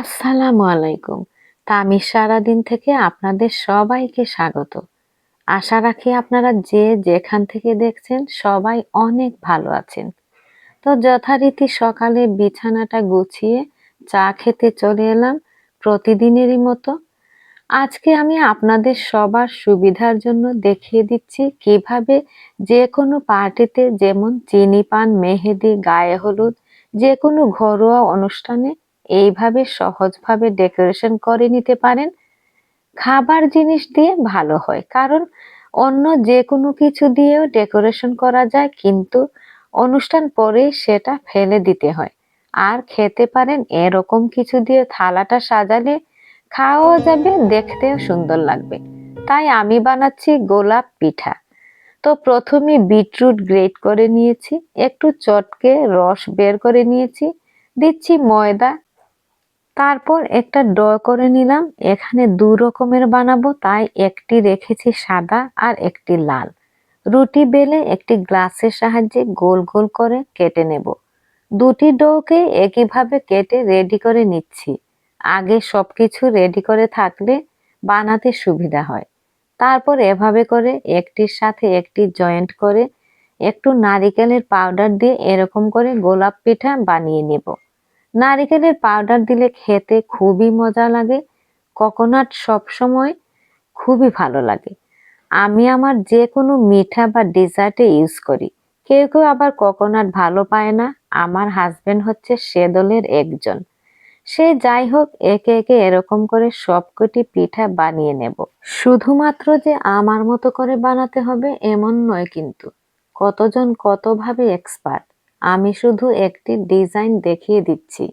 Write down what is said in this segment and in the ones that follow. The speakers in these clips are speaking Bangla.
আসসালামু আলাইকুম। তা আমি সারাদিন থেকে আপনাদের সবাইকে স্বাগত। আশা রাখি আপনারা যে যেখান থেকে দেখছেন সবাই অনেক ভালো আছেন। তো যথারীতি সকালে বিছানাটা গুছিয়ে চা খেতে চলে এলাম প্রতিদিনেরই মতো। আজকে আমি আপনাদের সবার সুবিধার জন্য দেখিয়ে দিচ্ছি কীভাবে যে কোনো পার্টিতে যেমন চিনি পান, মেহেদি, গায়ে হলুদ, যে কোনো ঘরোয়া অনুষ্ঠানে এইভাবে সহজভাবে ডেকোরেশন করে নিতে পারেন। খাবার জিনিস দিয়ে ভালো হয়, কারণ অন্য যে কোনো কিছু দিয়েও ডেকোরেশন করা যায়, কিন্তু অনুষ্ঠান পরে সেটা ফেলে দিতে হয়। আর খেতে পারেন এরকম কিছু দিয়ে থালাটা সাজালে খাওয়া যাবে, দেখতেও সুন্দর লাগবে। তাই আমি বানাচ্ছি গোলাপ পিঠা। তো প্রথমে বিটরুট গ্রেট করে নিয়েছি, একটু চটকে রস বের করে নিয়েছি, দিচ্ছি ময়দা তারপর একটা ড করে নিলাম। এখানে দু রকমের বানাবো, তাই একটি রেখেছি সাদা আর একটি লাল। রুটি বেলে একটি গ্লাসের সাহায্যে গোল গোল করে কেটে নেব। দুটি ডোকে একইভাবে কেটে রেডি করে নিচ্ছি। আগে সব কিছু রেডি করে থাকলে বানাতে সুবিধা হয়। তারপর এভাবে করে একটির সাথে একটি জয়েন্ট করে একটু নারিকেলের পাউডার দিয়ে এরকম করে গোলাপ পিঠা বানিয়ে নেব। নারিকেলের পাউডার দিলে খেতে খুবই মজা লাগে। কোকোনাট সবসময় খুবই ভালো লাগে। আমি আমার যে কোনো মিঠা বা ডেজার্টে ইউজ করি। কেউ কেউ আবার কোকোনাট ভালো পায় না। আমার হাজবেন্ড হচ্ছে সে দলের একজন। সে যাই হোক, একে একে এরকম করে সবকটি পিঠা বানিয়ে নেব। শুধুমাত্র যে আমার মতো করে বানাতে হবে, এমন নয় কিন্তু। কতজন কতভাবে এক্সপার্ট আমি শুধু একটি ডিজাইন দেখিয়ে দিচ্ছি।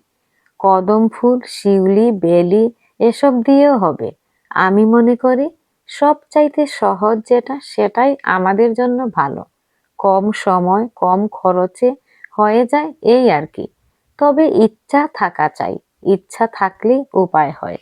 কদম ফুল, শিউলি, বেলি, এসব দিয়েও হবে। আমি মনে করি সব চাইতে সহজ যেটা, সেটাই আমাদের জন্য ভালো। কম সময়, কম খরচে হয়ে যায় এই আর কি। তবে ইচ্ছা থাকা চাই। ইচ্ছা থাকলেই উপায় হয়।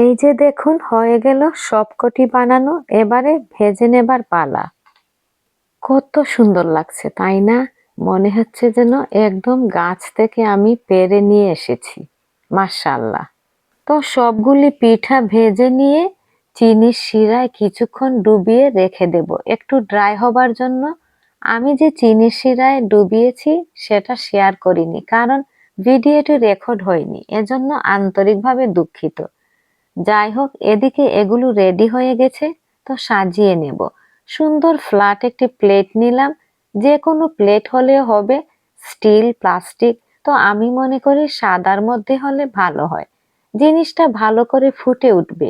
এই যে দেখুন, হয়ে গেল সবকটি বানানো, এবারে ভেজে নেবার পালা। কত সুন্দর লাগছে, তাই না? মনে হচ্ছে যেন একদম গাছ থেকে আমি পেরে নিয়ে এসেছি মাশাল্লাহ তো সবগুলি পিঠা ভেজে নিয়ে চিনির শিরায় কিছুক্ষণ ডুবিয়ে রেখে দেব। একটু ড্রাই হবার জন্য আমি যে চিনির শিরায় ডুবিয়েছি, সেটা শেয়ার করিনি, কারণ ভিডিওটি রেকর্ড হয়নি, এজন্য আন্তরিকভাবে দুঃখিত। যাই হোক এদিকে এগুলো রেডি হয়ে গেছে, তো সাজিয়ে নেব। সুন্দর ফ্ল্যাট একটি প্লেট নিলাম, যে কোনো প্লেট হলে হবে স্টিল প্লাস্টিক তো আমি মনে করি সাদার মধ্যে হলে ভালো হয়। জিনিসটা ভালো করে ফুটে উঠবে।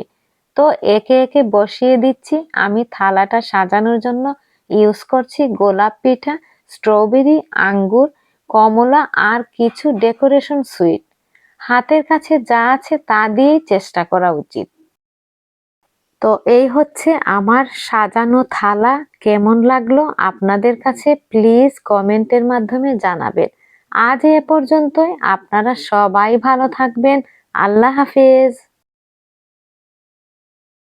তো একে একে বসিয়ে দিচ্ছি, আমি থালাটা সাজানোর জন্য ইউজ করছি গোলাপ পিঠা স্ট্রবেরি আঙ্গুর, কমলা আর কিছু ডেকোরেশন সুইট হাতের কাছে যা আছে তা দিয়েই চেষ্টা করা উচিত। তো এই হচ্ছে আমার সাজানো থালা। কেমন লাগল আপনাদের কাছে প্লিজ কমেন্টের মাধ্যমে জানাবেন। আজ এ পর্যন্তই। আপনারা সবাই ভালো থাকবেন। আল্লাহ হাফেজ।